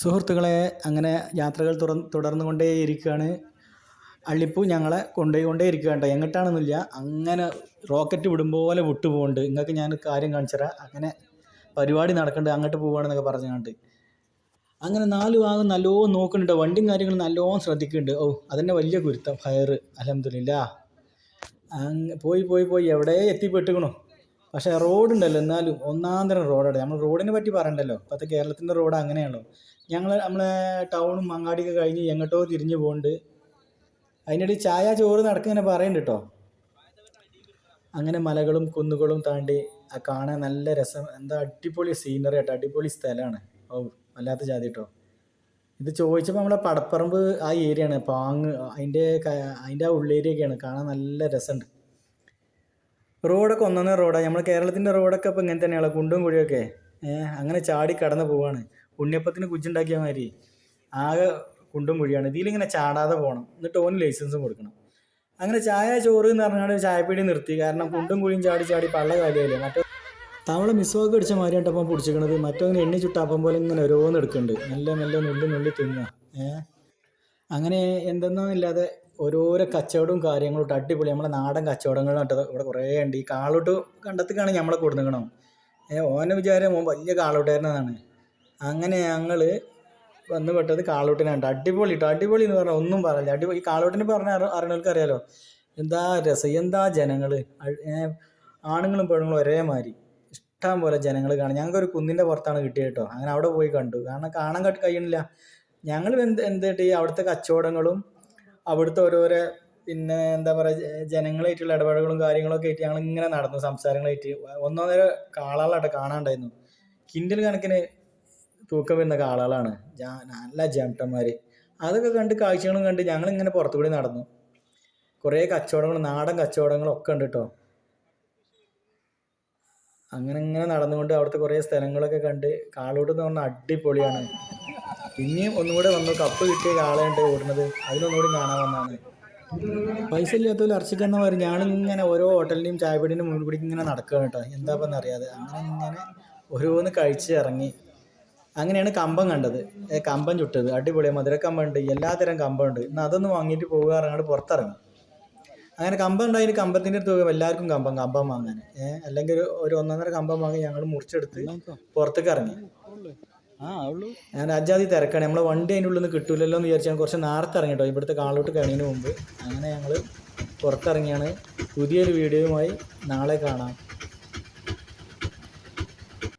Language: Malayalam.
സുഹൃത്തുക്കളെ അങ്ങനെ യാത്രകൾ തുറ തുടർന്നുകൊണ്ടേയിരിക്കുകയാണ് അള്ളിപ്പൂ ഞങ്ങളെ കൊണ്ടുപോയിക്കൊണ്ടേ ഇരിക്കുക കേട്ടോ. എങ്ങോട്ടാണെന്നില്ല അങ്ങനെ റോക്കറ്റ് വിടും പോലെ വിട്ടു പോകുന്നുണ്ട് നിങ്ങൾക്ക് ഞാൻ കാര്യം കാണിച്ചു തരാം. അങ്ങനെ പരിപാടി നടക്കേണ്ടത് അങ്ങോട്ട് പോവുകയാണെന്നൊക്കെ പറഞ്ഞുകൊണ്ട്. അങ്ങനെ നാല് ഭാഗം നല്ലോണം നോക്കുന്നുണ്ട് വണ്ടിയും കാര്യങ്ങളും നല്ലോണം ശ്രദ്ധിക്കുന്നുണ്ട്. ഓ അതന്നെ വലിയ കുരുത്തം ഫയർ അലഹമില്ല പോയി പോയി പോയി. എവിടെ എത്തിപ്പെട്ടുക്കണു പക്ഷേ റോഡുണ്ടല്ലോ എന്നാലും ഒന്നാം തരം റോഡാണ്. നമ്മൾ റോഡിനെ പറ്റി പറയണ്ടല്ലോ. ഇപ്പോഴത്തെ കേരളത്തിന്റെ റോഡ് അങ്ങനെയാണല്ലോ. ഞങ്ങൾ നമ്മളെ ടൗണും മങ്ങാടിയൊക്കെ കഴിഞ്ഞ് എങ്ങോട്ടോ തിരിഞ്ഞു പോകുന്നുണ്ട് അതിനിടെ ചായ ചോറ് നടക്കിങ്ങനെ പറയുന്നുണ്ട് കേട്ടോ അങ്ങനെ മലകളും കുന്നുകളും താണ്ടി ആ കാണാൻ നല്ല രസം എന്താ അടിപൊളി സീനറി ആയിട്ട് അടിപൊളി സ്ഥലമാണ്. ഓ വല്ലാത്ത ജാതി കേട്ടോ ഇത് ചോദിച്ചപ്പോൾ നമ്മളെ പടപ്പറമ്പ് ആ ഏരിയ ആണ്. പാങ്ങ് അതിന്റെ അതിന്റെ ആ ഉള്ളേരിയൊക്കെയാണ്. കാണാൻ നല്ല രസമുണ്ട് റോഡൊക്കെ ഒന്നാം റോഡാണ് നമ്മൾ കേരളത്തിന്റെ റോഡൊക്കെ ഇപ്പോൾ ഇങ്ങനെ തന്നെയാണ് കുണ്ടും കുഴിയൊക്കെ. അങ്ങനെ ചാടി കടന്നു പോവാണ്. ഉണ്ണിയപ്പത്തിന് കുജുണ്ടാക്കിയ മാതിരി ആകെ കുണ്ടും കുഴിയാണ്. ഇതിലിങ്ങനെ ചാടാതെ പോകണം എന്നിട്ട് ഓന് ലൈസൻസും കൊടുക്കണം. അങ്ങനെ ചായ ചോറ് എന്ന് പറഞ്ഞാൽ ചായപ്പീടി നിർത്തി. കാരണം കുണ്ടും കുഴിയും ചാടി ചാടി പള്ള കാര്യമില്ല മറ്റേ തവള മിസ്വാക്ക് അടിച്ച മാതിരിയായിട്ടപ്പം പിടിച്ചിരിക്കണത് മറ്റവന് എണ്ണി ചുട്ടാപ്പം പോലെ ഇങ്ങനെ ഓരോന്ന് എടുക്കുന്നുണ്ട് മെല്ലെ മെല്ലെ നുള്ളി നുള്ളി തിന്നുക ഏഹ് അങ്ങനെ എന്തെന്നോ ഇല്ലാതെ ഓരോരോ കച്ചവടവും കാര്യങ്ങളും ഇട്ട് അടിപൊളി. നമ്മളെ നാടൻ കച്ചവടങ്ങളും ഇട്ട് ഇവിടെ കുറേ ഉണ്ട്. ഈ കാളോട്ട് കണ്ടത്തേക്കാണ് നമ്മളെ കൊടുക്കണം ഓനെ വിചാരം വലിയ കാളോട്ടായിരുന്നതാണ് അങ്ങനെ ഞങ്ങൾ വന്ന് പെട്ടത് കാളോട്ടിനാണ് അടിപൊളി കേട്ടോ അടിപൊളി എന്ന് പറഞ്ഞാൽ ഒന്നും പറയില്ല. അടിപൊളി ഈ കാളോട്ടിനെ പറഞ്ഞ അറിയണവർക്ക് അറിയാലോ. എന്താ രസം? എന്താ ജനങ്ങൾ ആണുങ്ങളും പെണ്ണുങ്ങളും ഒരേമാതിരി. ഇഷ്ടം പോലെ ജനങ്ങൾ കാണും. ഞങ്ങൾക്ക് ഒരു കുന്നിന്റെ പുറത്താണ് കിട്ടിയത് കേട്ടോ. അങ്ങനെ അവിടെ പോയി കണ്ടു. കാരണം കാണാൻ കഴിയണില്ല. ഞങ്ങൾ എന്ത് എന്തിട്ട് ഈ അവിടുത്തെ കച്ചവടങ്ങളും അവിടുത്തെ ഓരോരോ പിന്നെ എന്താ പറയുക ജനങ്ങളായിട്ടുള്ള ഇടപെടലുകളും കാര്യങ്ങളൊക്കെ ആയിട്ട് ഞങ്ങൾ ഇങ്ങനെ നടന്നു സംസാരങ്ങളായിട്ട്. ഒന്നൊന്നര കാളാളായിട്ട് കാണാണ്ടായിരുന്നു. കിൻഡൽ കണക്കിന് തൂക്കം വരുന്ന കാളകളാണ്. ജാ- നല്ല ജാംട്ടന്മാർ അതൊക്കെ കണ്ട് കാഴ്ചകളും കണ്ട് ഞങ്ങൾ ഇങ്ങനെ പുറത്തുകൂടി നടന്നു. കുറേ കച്ചവടങ്ങൾ നാടൻ കച്ചവടങ്ങളും ഒക്കെ ഉണ്ട് കേട്ടോ അങ്ങനെ ഇങ്ങനെ നടന്നുകൊണ്ട് അവിടുത്തെ കുറേ സ്ഥലങ്ങളൊക്കെ കണ്ട് കാളൂട്ടെന്ന് എന്ന് പറഞ്ഞാൽ അടിപൊളിയാണ്. പിന്നെയും ഒന്നുകൂടെ വന്നു. കപ്പ് കിട്ടിയ കാളയുണ്ട് ഓടുന്നത്. അതിനൊന്നുകൂടി കാണാൻ വന്നാണ് പൈസ ഇല്ലാത്തവർ ഇറച്ചിക്കുന്ന പറയും ഞാനിങ്ങനെ ഓരോ ഹോട്ടലിന്റെയും ചായപ്പീടിന്റെയും മുന്നിൽ കൂടി ഇങ്ങനെ നടക്കുകയാണ് കേട്ടോ. എന്താ അറിയാതെ. അങ്ങനെ ഇങ്ങനെ ഓരോന്ന് കഴിച്ച് ഇറങ്ങി. അങ്ങനെയാണ് കമ്പം കണ്ടത്. കമ്പം ചുട്ടത്. അടിപൊളിയാണ് മധുരക്കമ്പം ഉണ്ട്. എല്ലാത്തരം കമ്പമുണ്ട് എന്നാൽ അതൊന്ന് വാങ്ങിയിട്ട് പോകുക ഇറങ്ങാണ്ട് പുറത്തിറങ്ങും. അങ്ങനെ കമ്പം ഉണ്ടായി. കമ്പത്തിന്റെ അടുത്ത് പോകും എല്ലാവർക്കും കമ്പം കമ്പം വാങ്ങാൻ. ഏഹ് അല്ലെങ്കിൽ ഒരു ഒരു ഒന്നൊന്നര കമ്പം വാങ്ങി ഞങ്ങൾ മുറിച്ചെടുത്ത് പുറത്തേക്ക് ഇറങ്ങി. ഞാൻ അജാതി തിരക്കാണ്. നമ്മളെ വണ്ടി അതിന്റെ ഉള്ളിൽ നിന്ന് കിട്ടൂലല്ലോ എന്ന് വിചാരിച്ചാൽ കുറച്ച് നേരത്തെ ഇറങ്ങി കേട്ടോ ഇവിടുത്തെ കാളോട്ട് കഴിയുന്നതിന് മുമ്പ്. അങ്ങനെ ഞങ്ങൾ പുറത്തിറങ്ങിയാണ്. പുതിയൊരു വീഡിയോയുമായി നാളെ കാണാം.